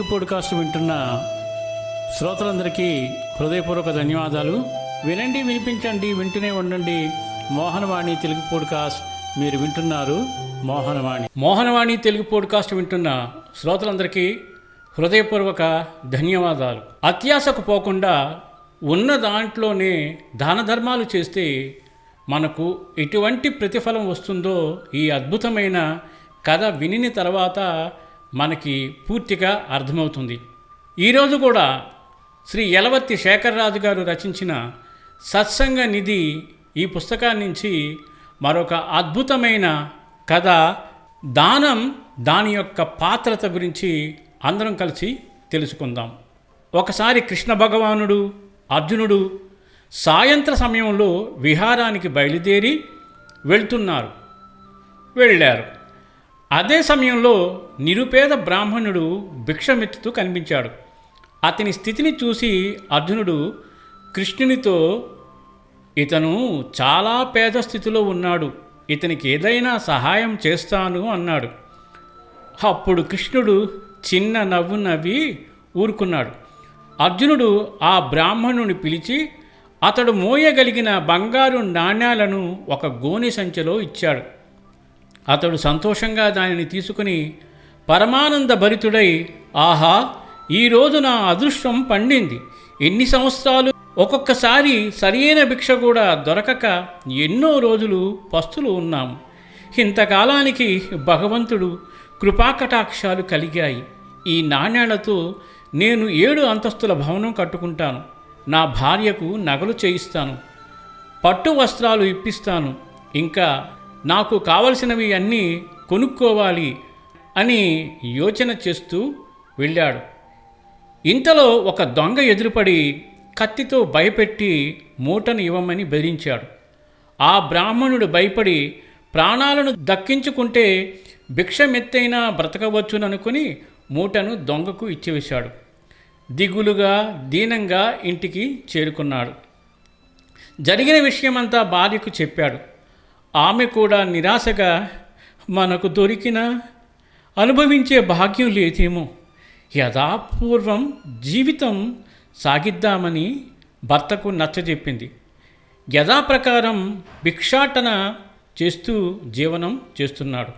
Telugu podcast వింటున్న శ్రోతలందరికీ హృదయపూర్వక ధన్యవాదాలు. వినండి వినిపించండి వింటూనే ఉండండి. మోహనవాణి తెలుగు పోడ్కాస్ట్ మీరు వింటున్నారు. మోహనవాణి. మోహనవాణి తెలుగు పోడ్కాస్ట్ వింటున్న శ్రోతలందరికీ హృదయపూర్వక ధన్యవాదాలు. అత్యాశకు పోకుండా ఉన్న దాంట్లోనే దాన ధర్మాలు చేస్తే మనకు ఎటువంటి ప్రతిఫలం వస్తుందో ఈ అద్భుతమైన కథ వినిన తర్వాత మనకి పూర్తిగా అర్థమవుతుంది. ఈరోజు కూడా శ్రీ యలవర్తి శేఖర్రాజు గారు రచించిన సత్సంగ నిధి ఈ పుస్తకాన్ని నుంచి మరొక అద్భుతమైన కథ దానం దాని యొక్క పాత్రత గురించి అందరం కలిసి తెలుసుకుందాం. ఒకసారి కృష్ణ భగవానుడు అర్జునుడు సాయంత్ర సమయంలో విహారానికి బయలుదేరి వెళ్తున్నారు. వెళ్ళారు. అదే సమయంలో నిరుపేద బ్రాహ్మణుడు భిక్షమెత్తుతూ కనిపించాడు. అతని స్థితిని చూసి అర్జునుడు కృష్ణునితో ఇతను చాలా పేద స్థితిలో ఉన్నాడు. ఇతనికి ఏదైనా సహాయం చేస్తాను అన్నాడు. అప్పుడు కృష్ణుడు చిన్న నవ్వు నవ్వి ఊరుకున్నాడు. అర్జునుడు ఆ బ్రాహ్మణుని పిలిచి అతడు మోయగలిగిన బంగారు నాణ్యాలను ఒక గోని సంచిలో ఇచ్చాడు. అతడు సంతోషంగా దానిని తీసుకుని పరమానంద భరితుడై ఆహా ఈరోజు నా అదృష్టం పండింది. ఎన్ని సంవత్సరాలు ఒక్కొక్కసారి సరియైన భిక్ష కూడా దొరకక ఎన్నో రోజులు పస్తులు ఉన్నాము ఇంతకాలానికి భగవంతుడు కృపాకటాక్షాలు కలిగాయి. ఈ నాణ్యాలతో నేను ఏడు అంతస్తుల భవనం కట్టుకుంటాను. నా భార్యకు నగలు చేయిస్తాను. పట్టు వస్త్రాలు ఇప్పిస్తాను. ఇంకా నాకు కావలసినవి అన్నీ కొనుక్కోవాలి అని యోచన చేస్తూ వెళ్ళాడు. ఇంతలో ఒక దొంగ ఎదురుపడి కత్తితో భయపెట్టి మూటను ఇవ్వమని బెదిరించాడు. ఆ బ్రాహ్మణుడు భయపడి ప్రాణాలను దక్కించుకుంటే భిక్షమెత్తైనా బ్రతకవచ్చుననుకుని మూటను దొంగకు ఇచ్చివేశాడు. దిగులుగా దీనంగా ఇంటికి చేరుకున్నాడు. జరిగిన విషయమంతా భార్యకు చెప్పాడు. ఆమె కూడా నిరాశగా మనకు దొరికిన అనుభవించే భాగ్యం లేదేమో. యథాపూర్వం జీవితం సాగిద్దామని భర్తకు నచ్చజెప్పింది. యథాప్రకారం భిక్షాటన చేస్తూ జీవనం చేస్తున్నాడు.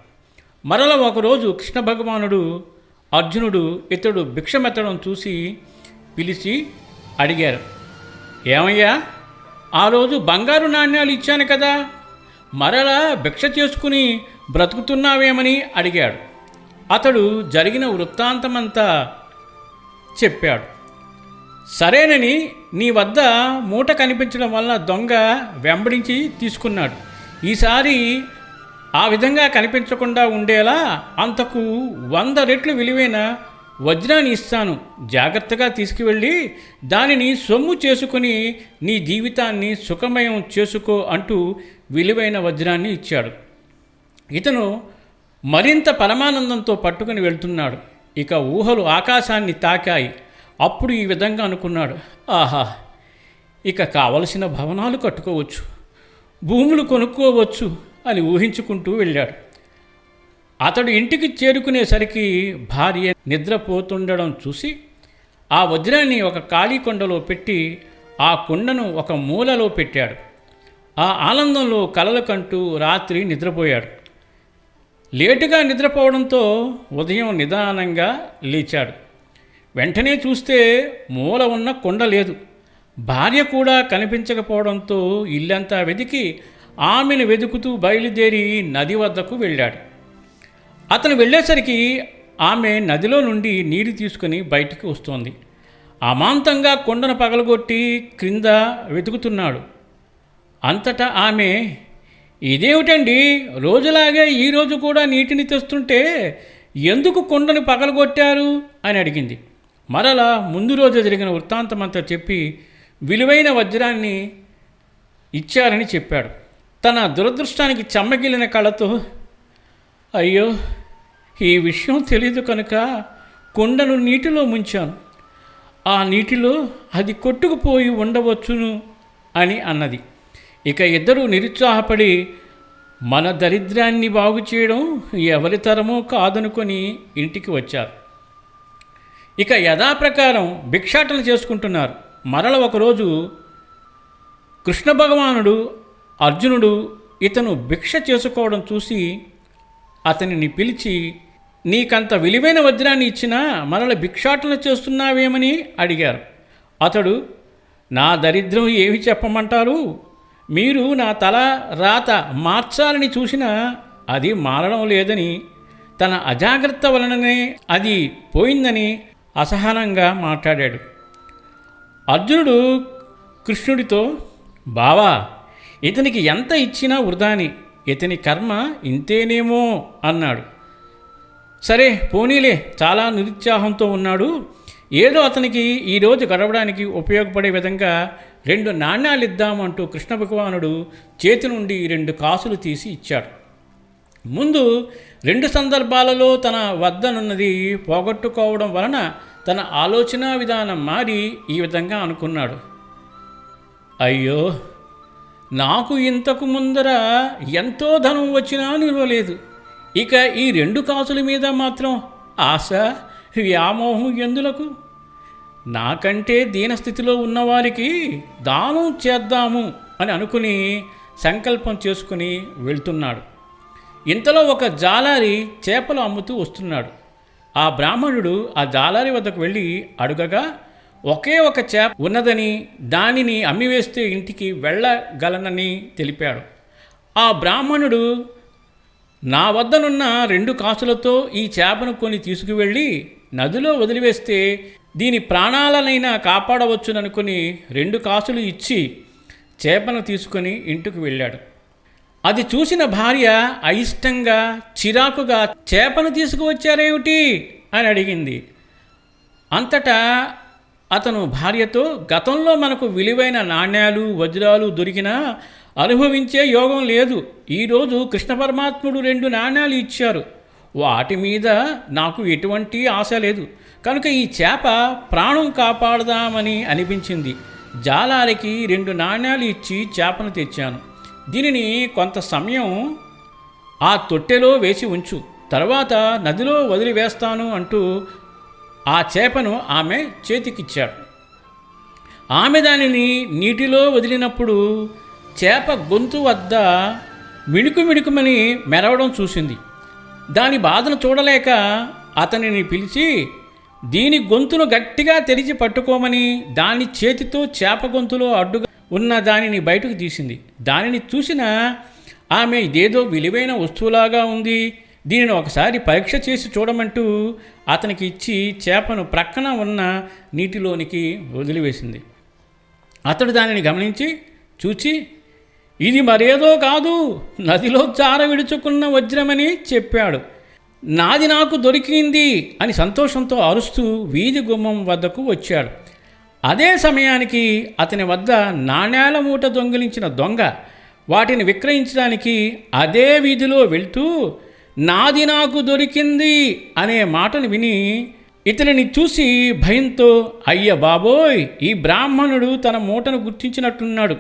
మరల ఒకరోజు కృష్ణ భగవానుడు అర్జునుడు ఇతడు భిక్షమెత్తడం చూసి పిలిచి అడిగారు ఏమయ్యా ఆ రోజు బంగారు నాణ్యాలు ఇచ్చాను కదా మరలా భిక్ష చేసుకుని బ్రతుకుతున్నావేమని అడిగాడు. అతడు జరిగిన వృత్తాంతమంతా చెప్పాడు. సరేనని నీ వద్ద మూట కనిపించడం వల్ల దొంగ వెంబడించి తీసుకున్నాడు. ఈసారి ఆ విధంగా కనిపించకుండా ఉండేలా అంతకు వంద రెట్లు విలువైన వజ్రాన్ని ఇస్తాను. జాగ్రత్తగా తీసుకువెళ్ళి దానిని సొమ్ము చేసుకుని నీ జీవితాన్ని సుఖమయం చేసుకో అంటూ విలువైన వజ్రాన్ని ఇచ్చాడు. ఇతను మరింత పరమానందంతో పట్టుకుని వెళ్తున్నాడు. ఇక ఊహలు ఆకాశాన్ని తాకాయి. అప్పుడు ఈ విధంగా అనుకున్నాడు. ఆహా! ఇక కావలసిన భవనాలు కట్టుకోవచ్చు. భూములు కొనుక్కోవచ్చు అని ఊహించుకుంటూ వెళ్ళాడు. అతడు ఇంటికి చేరుకునేసరికి భార్య నిద్రపోతుండడం చూసి ఆ వజ్రాన్ని ఒక ఖాళీ కొండలో పెట్టి ఆ కుండను ఒక మూలలో పెట్టాడు. ఆ ఆనందంలో కలలు కంటూ రాత్రి నిద్రపోయాడు. లేటుగా నిద్రపోవడంతో ఉదయం నిదానంగా లేచాడు. వెంటనే చూస్తే మూల ఉన్న కొండ లేదు. భార్య కూడా కనిపించకపోవడంతో ఇల్లంతా వెతికి ఆమెను వెతుకుతూ బయలుదేరి నది వద్దకు వెళ్ళాడు. అతను వెళ్ళేసరికి ఆమె నదిలో నుండి నీరు తీసుకుని బయటికి వస్తోంది. అమాంతంగా కొండను పగలగొట్టి క్రింద వెతుకుతున్నాడు. అంతటా ఆమె ఇదేమిటండి? రోజులాగే ఈరోజు కూడా నీటిని తెస్తుంటే ఎందుకు కొండను పగలగొట్టారు? అని అడిగింది. మరలా ముందు రోజు జరిగిన వృత్తాంతమంతా చెప్పి విలువైన వజ్రాన్ని ఇచ్చారని చెప్పాడు. తన దురదృష్టానికి చెమ్మగిలిన కళతో అయ్యో ఈ విషయం తెలియదు కనుక కుండను నీటిలో ముంచాను. ఆ నీటిలో అది కొట్టుకుపోయి ఉండవచ్చును అని అన్నది. ఇక ఇద్దరూ నిరుత్సాహపడి మన దరిద్రాన్ని బాగు చేయడం ఎవరి తరమో కాదనుకొని ఇంటికి వచ్చారు. ఇక యథాప్రకారం భిక్షాటన చేసుకుంటున్నారు. మరల ఒకరోజు కృష్ణ భగవానుడు అర్జునుడు ఇతను భిక్ష చేసుకోవడం చూసి అతనిని పిలిచి నీకంత విలువైన వజ్రాన్ని ఇచ్చినా మరల భిక్షాటన చేస్తున్నావేమని అడిగారు. అతడు నా దరిద్రం ఏమి చెప్పమంటారు? మీరు నా తల రాత మార్చాలని చూసినా అది మారడం లేదని తన అజాగ్రత్త వలననే అది పోయిందని అసహనంగా మాట్లాడాడు. అర్జునుడు కృష్ణుడితో బావా ఇతనికి ఎంత ఇచ్చినా వృధాని ఇతని కర్మ ఇంతేనేమో అన్నాడు. సరే పోనీలే చాలా నిరుత్సాహంతో ఉన్నాడు. ఏదో అతనికి ఈరోజు గడవడానికి ఉపయోగపడే విధంగా రెండు నాణ్యాలు ఇద్దామంటూ కృష్ణ భగవానుడు చేతి నుండి రెండు కాసులు తీసి ఇచ్చాడు. ముందు రెండు సందర్భాలలో తన వద్దనున్నది పోగొట్టుకోవడం వలన తన ఆలోచన విధానం మారి ఈ విధంగా అనుకున్నాడు. అయ్యో నాకు ఇంతకు ముందర ఎంతో ధనం వచ్చినా నిలవలేదు. ఇక ఈ రెండు కాసుల మీద మాత్రం ఆశ వ్యామోహం ఎందులకు? నాకంటే దీనస్థితిలో ఉన్నవారికి దానం చేద్దాము అని అనుకుని సంకల్పం చేసుకుని వెళ్తున్నాడు. ఇంతలో ఒక జాలారి చేపలు అమ్ముతూ వస్తున్నాడు. ఆ బ్రాహ్మణుడు ఆ జాలారి వద్దకు వెళ్ళి అడుగగా ఒకే ఒక చేప ఉన్నదని దానిని అమ్మివేస్తే ఇంటికి వెళ్ళగలనని తెలిపాడు. ఆ బ్రాహ్మణుడు నా వద్దనున్న రెండు కాసులతో ఈ చేపను కొని తీసుకువెళ్ళి నదిలో వదిలివేస్తే దీని ప్రాణాలనైనా కాపాడవచ్చుననుకుని రెండు కాసులు ఇచ్చి చేపను తీసుకొని ఇంటికి వెళ్ళాడు. అది చూసిన భార్య అయిష్టంగా చిరాకుగా చేపను తీసుకువచ్చారేమిటి? అని అడిగింది. అంతటా అతను భార్యతో గతంలో మనకు విలువైన నాణ్యాలు వజ్రాలు దొరికినా అనుభవించే యోగం లేదు. ఈరోజు కృష్ణ పరమాత్ముడు రెండు నాణ్యాలు ఇచ్చారు. వాటి మీద నాకు ఎటువంటి ఆశ లేదు. కనుక ఈ చేప ప్రాణం కాపాడదామని అనిపించింది. జాలారికి రెండు నాణ్యాలు ఇచ్చి చేపను తెచ్చాను. దీనిని కొంత సమయం ఆ తొట్టెలో వేసి ఉంచు. తర్వాత నదిలో వదిలివేస్తాను అంటూ ఆ చేపను ఆమె చేతికిచ్చాడు. ఆమె దానిని నీటిలో వదిలినప్పుడు చేప గొంతు వద్ద మిణుకు మిణుకుమని మెరవడం చూసింది. దాని బాధను చూడలేక అతనిని పిలిచి దీని గొంతును గట్టిగా తెరిచి పట్టుకోమని దాని చేతితో చేప గొంతులో అడ్డుగా ఉన్న దానిని బయటకు తీసింది. దానిని చూసిన ఆమె ఇదేదో విలువైన వస్తువులాగా ఉంది. దీనిని ఒకసారి పరీక్ష చేసి చూడమంటూ అతనికి ఇచ్చి చేపను ప్రక్కన ఉన్న నీటిలోనికి వదిలివేసింది. అతడు దానిని గమనించి చూచి ఇది మరేదో కాదు. నదిలో చార విడుచుకున్న వజ్రమని చెప్పాడు. నాది నాకు దొరికింది అని సంతోషంతో అరుస్తూ వీధి గుమ్మం వద్దకు వచ్చాడు. అదే సమయానికి అతని వద్ద నాణ్యాల మూట దొంగిలించిన దొంగ వాటిని విక్రయించడానికి అదే వీధిలో వెళ్తూ నాది నాకు దొరికింది అనే మాటను విని ఇతనిని చూసి భయంతో అయ్య బాబోయ్ ఈ బ్రాహ్మణుడు తన మూటను గుర్తించినట్టున్నాడు.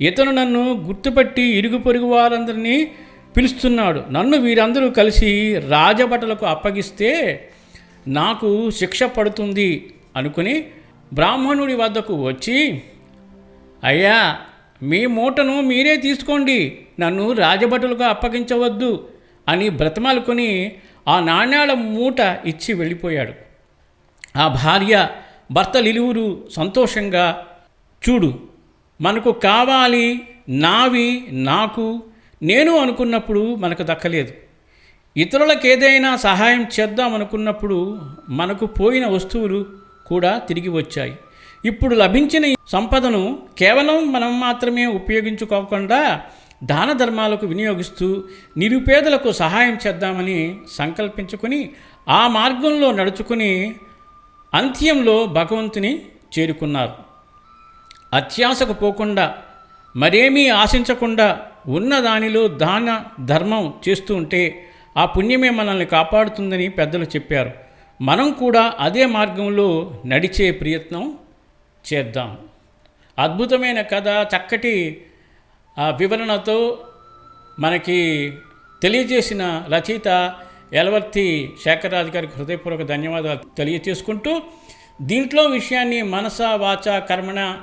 ఇతను నన్ను గుర్తుపట్టి ఇరుగు పొరుగు వారందరినీ పిలుస్తున్నాడు. నన్ను వీరందరూ కలిసి రాజభటలకు అప్పగిస్తే నాకు శిక్ష పడుతుంది అనుకుని బ్రాహ్మణుడి వద్దకు వచ్చి అయ్యా మీ మూటను మీరే తీసుకోండి. నన్ను రాజభటులకు అప్పగించవద్దు అని బ్రతమాలుకొని ఆ నాణ్యాల మూట ఇచ్చి వెళ్ళిపోయాడు. ఆ భార్య భర్తలిరువురు సంతోషంగా చూడు మనకు కావాలి నావి నాకు నేను అనుకున్నప్పుడు మనకు దక్కలేదు. ఇతరులకు ఏదైనా సహాయం చేద్దాం అనుకున్నప్పుడు మనకు పోయిన వస్తువులు కూడా తిరిగి వచ్చాయి. ఇప్పుడు లభించిన సంపదను కేవలం మనం మాత్రమే ఉపయోగించుకోకుండా దాన ధర్మాలకు వినియోగిస్తూ నిరుపేదలకు సహాయం చేద్దామని సంకల్పించుకొని ఆ మార్గంలో నడుచుకుని అంత్యంలో భగవంతుని చేరుకున్నారు. అత్యాశకు పోకుండా మరేమీ ఆశించకుండా ఉన్న దానిలో దాన ధర్మం చేస్తూ ఉంటే ఆ పుణ్యమే మనల్ని కాపాడుతుందని పెద్దలు చెప్పారు. మనం కూడా అదే మార్గంలో నడిచే ప్రయత్నం చేద్దాం. అద్భుతమైన కథ చక్కటి ఆ వివరణతో మనకి తెలియజేసిన రచయిత ఎలవర్తి శేఖర్రాజు గారికి హృదయపూర్వక ధన్యవాదాలు తెలియచేసుకుంటూ దీంట్లో విషయాన్ని మనస వాచ కర్మణ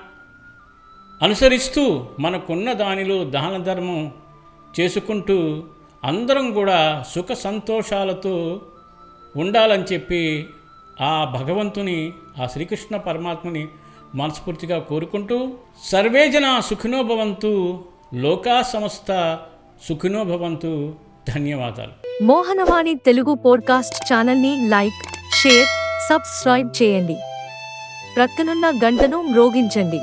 అనుసరిస్తూ మనకున్న దానిలో దాన ధర్మం చేసుకుంటూ అందరం కూడా సుఖ సంతోషాలతో ఉండాలని చెప్పి ఆ భగవంతుని ఆ శ్రీకృష్ణ పరమాత్మని మనస్ఫూర్తిగా కోరుకుంటూ సర్వేజన సుఖినోభవంతు లోకా సంస్థ సుఖినోభవంతు ధన్యవాదాలు. మోహనవాణి తెలుగు పోడ్కాస్ట్ ఛానల్ని లైక్ షేర్ సబ్స్క్రైబ్ చేయండి. ప్రక్కనున్న గంటను మ్రోగించండి.